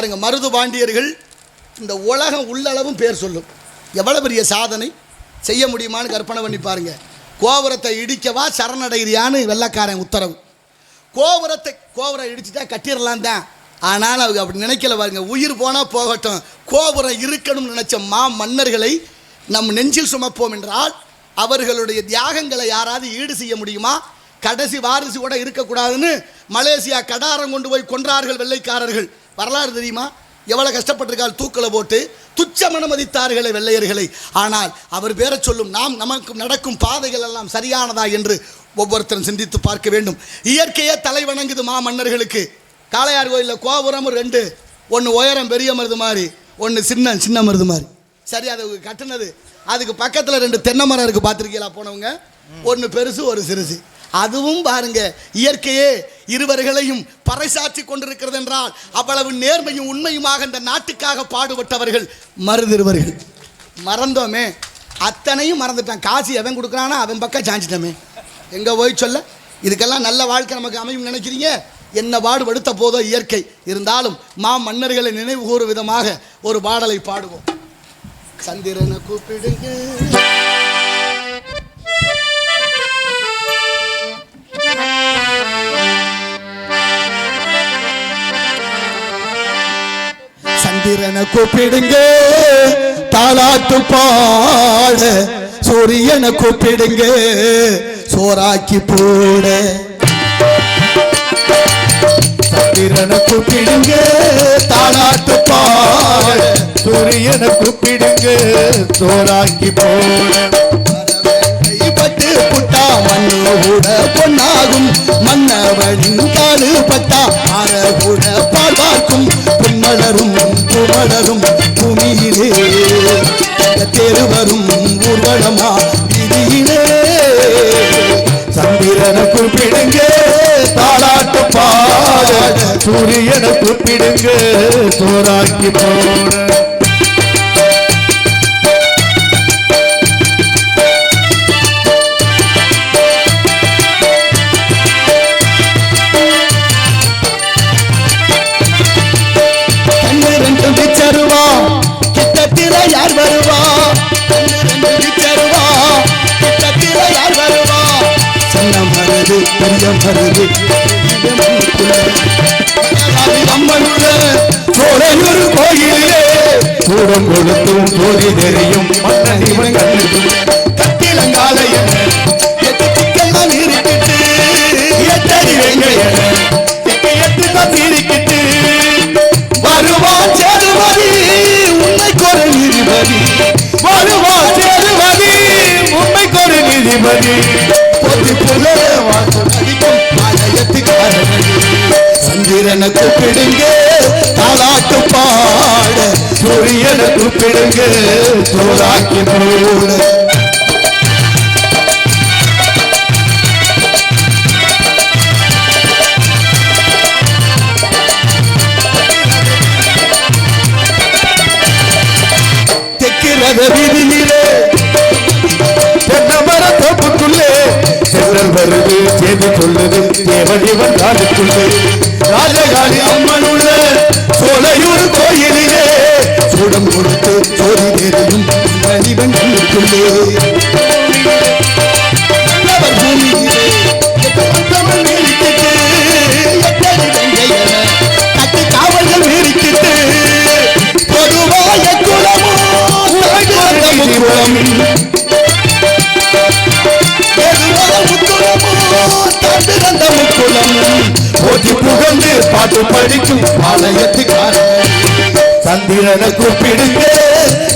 பாருங்க மருது பாண்டியர்கள் இந்த உலகம் உள்ளளவும் பேர் சொல்லும். எவ்வளவு பெரிய சாதனை? செய்ய முடியுமான்னு கற்பனை பண்ணி பாருங்க. கோபுரத்தை இடிக்கவா சரணடைகிறியான்னு வெள்ளக்காரன் உத்தரவு. கோபுரத்தை கோபுரம் இடிச்சுட்டா கட்டிடலாம் தான். ஆனால் அவங்க அப்படி நினைக்கல பாருங்க உயிர் போனால் போகட்டும். கோபுரம் இருக்கணும்னு நினச்ச மா மன்னர்களை நம் நெஞ்சில் சுமப்போம் என்றால் அவர்களுடைய தியாகங்களை யாராவது ஈடு செய்ய முடியுமா? கடைசி வாரிசு கூட இருக்கக்கூடாதுன்னு மலேசியா கடாரம் கொண்டு போய் கொன்றார்கள் வெள்ளைக்காரர்கள். வரலாறு தெரியுமா? எவ்வளவு கஷ்டப்பட்டிருக்கால் தூக்கலை போட்டு துச்சமன மதித்தார்களே வெள்ளையர்களை. ஆனால் அவர் பேரை சொல்லும் நாம் நமக்கு நடக்கும் பாதைகள் எல்லாம் சரியானதா என்று ஒவ்வொருத்தரும் சிந்தித்து பார்க்க வேண்டும். இயற்கையே தலை வணங்குது மா மன்னர்களுக்கு. காளையார் கோயிலில் கோபுரம் ரெண்டு ஒன்று உயரம் பெரிய மருது மாதிரி ஒன்று சின்ன சின்ன மருது மாதிரி. சரி அதை கட்டுனது. அதுக்கு பக்கத்தில் ரெண்டு தென்னை மரம் இருக்குது பார்த்துருக்கீங்களா போனவங்க? ஒன்று பெருசு ஒரு சிறுசு. அதுவும் பாருங்க இயற்கையே இருவர்களையும் பறைசாற்றி கொண்டிருக்கிறது என்றால் அவ்வளவு நேர்மையும் உண்மையுமாக இந்த நாட்டுக்காக பாடுபட்டவர்கள் மருதிருவர்கள் மறந்தோமே. அத்தனையும் மறந்துட்டான். காசு எவன் கொடுக்குறானா அவன் பக்கம் சாஞ்சிட்டோமே. எங்கே போய் சொல்ல? இதுக்கெல்லாம் நல்ல வாழ்க்கை நமக்கு அமையும் நினைக்கிறீங்க? என்ன பாடுபடுத்த போதோ இயற்கை. இருந்தாலும் மா மன்னர்களை நினைவு கூறும் விதமாக ஒரு பாடலை பாடுவோம். சந்திரனை கூப்பிடுங்க சந்திரனை கூப்பிடுங்க. தாலாட்டு பாட சூரியனை கூப்பிடுங்க. சோறாக்கி போட. சந்திரனை கூப்பிடுங்க. தாலாட்டு பாட சூரியனை கூப்பிடுங்க. சோறாக்கி போட. பட்டு புட்டா மண்ணு பொன்னாகும். மன்னவனின் காலு பட்டா அற சூரியனை கூப்பிடுங்க சோறாக்கி போட யார் வருவா கண்ணு ரெண்டு விச்சருவா கிட்டத்தில யார் வருவா சொன்ன பிரியம் வருது மருது அம்மனுள்ள கோயிலே கூடம் கொடுத்தும் போதி தெரியும் மன்னன் இவன் கண்ணுக்கு கட்டிலங்காலையன் எட்டு சிக்கெல்லாம் இருக்கிட்டு எத்தடி எட்டு வருவான் சேதுபதி நீதிபதி வருவான் சேருவதி உண்மைக்கொரு நீதிபதி பொத்தி சந்திரனை கூப்பிடுங்க தாலாட்டு பாட. சூரியனை கூப்பிடுங்க சோறாக்கி போடு தெற்கிறத வீதியிலே தென்னமர தோப்புக்குள்ளே சென்றல் வருது செய்தி சொல்லுது தேவடிவன் காலுக்குள்ளே ராஜகாளி அம்மனுள்ள சோலையூர் கோயிலிலே சூடம் கொடுத்து படிக்கும் ஆலயத்துக்காரன் சந்திரனை கூப்பிடுங்க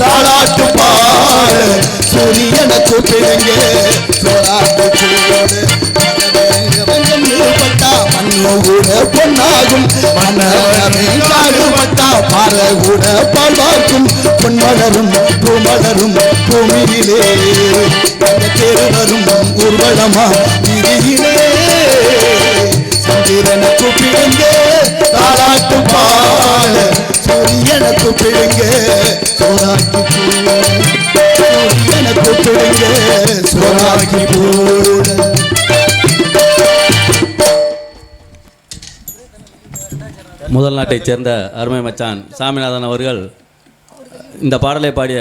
தாளாட்டு பாட சூரியனை கூப்பிடுங்க சோறாட்டு சூடு மண்ணு கூட பொன்னாகும். மன்னரமே காடுபட்டா கூட பால் பொன்மலரும் பூமலரும் பூமியிலே. அந்த தேர்வரும் ஊர்வலமா விதியிலே. சந்திரனை சூரியனை கூப்பிடுங்க சோறாக்கி போடு சூரியனை கூப்பிடுங்க சோறாக்கி போடு முதல் நாட்டைச் சேர்ந்த அருமை மச்சான் சாமிநாதன் அவர்கள் இந்த பாடலை பாடிய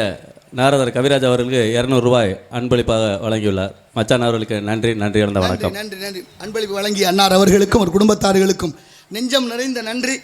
நாரதர் கவிராஜ் அவர்களுக்கு இரநூறு ரூபாய் அன்பளிப்பாக வழங்கியுள்ளார். மச்சான் அவர்களுக்கு நன்றி நன்றி இழந்த வணக்கம். நன்றி நன்றி. அன்பளிப்பு வழங்கிய அன்னார் அவர்களுக்கும் ஒரு குடும்பத்தார்களுக்கும் நெஞ்சம் நிறைந்த நன்றி.